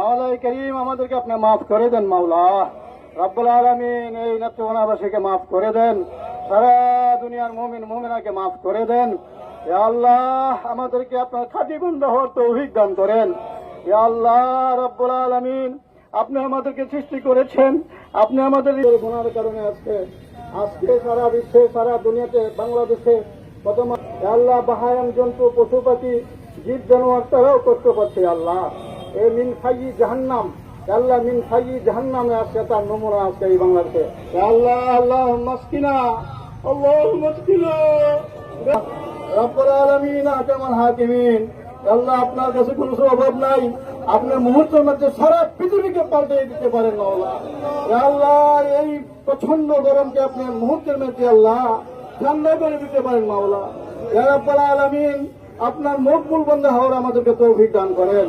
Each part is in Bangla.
মাওলাই করিম, আমাদেরকে আপনি মাফ করে দেন মাওলা। রব্বুল আলমিন এই নেত্রকোনাবাসীকে মাফ করে দেন। সারা দুনিয়ার মুমিন, মুমিনাকে মাফ করে দেন। এ আল্লাহ, আমাদেরকে আপনার খাঁটি বন্ধ হওয়ার তৌফিক দান করেন। আল্লাহ, রব্বুল আলমিন, আপনি আমাদেরকে সৃষ্টি করেছেন। আপনি আমাদের গুণার কারণে আজকে আজকে সারা বিশ্বে, সারা দুনিয়াতে, বাংলাদেশে কত মা- এ আল্লাহ, বাহায়াম জন্তু পশু পাখি জীব, জানোয়ার, তারাও কষ্ট পাচ্ছে আল্লাহ। এ মিন জাহান্নাম। আল্লাহ মিন জাহান্নামে আজকে তার নমুনা আজকে এই এ আল্লাহ আল্লাহ মাসকিনা আল্লাহ মাসকিনা। রব্বুল আলামিন আকামাল হাকিমিন। আল্লাহ, আপনার কাছে কোনো অভাব নাই। আপনি মুহূর্তের মধ্যে সারা পৃথিবীকে পাল্টে দিতে পারেন আল্লাহ আল্লাহ, এই প্রচণ্ড গরমকে আপনি মুহূর্তের মধ্যে আল্লাহ ঠান্ডা করে দিতে পারেন, মাওলা। রাব্বুল আলামিন, আপনার মকবুল বন্ধা হওয়ার আমাদেরকে তৌফিক দান করেন।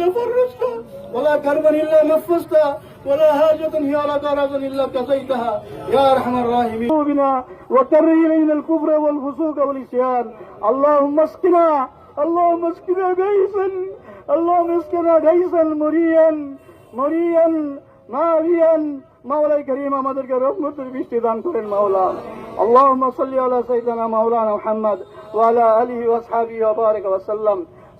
تفرجت ولا كربا الا نفست ولا حاجة هي لك رجا الا كفيتها يا ارحم الراحمين بنا وكره الينا الكفر والفسوق والعصيان اللهم اسقنا اللهم اسقنا غيثا اللهم اسقنا غيثا مريا مريا ماريا মাওলাই করিম আমাদেরকে রহমতের বৃষ্টি দান করেন মাওলা اللهم صل على سيدنا مولانا محمد وعلى اله واصحابه وبارك وسلم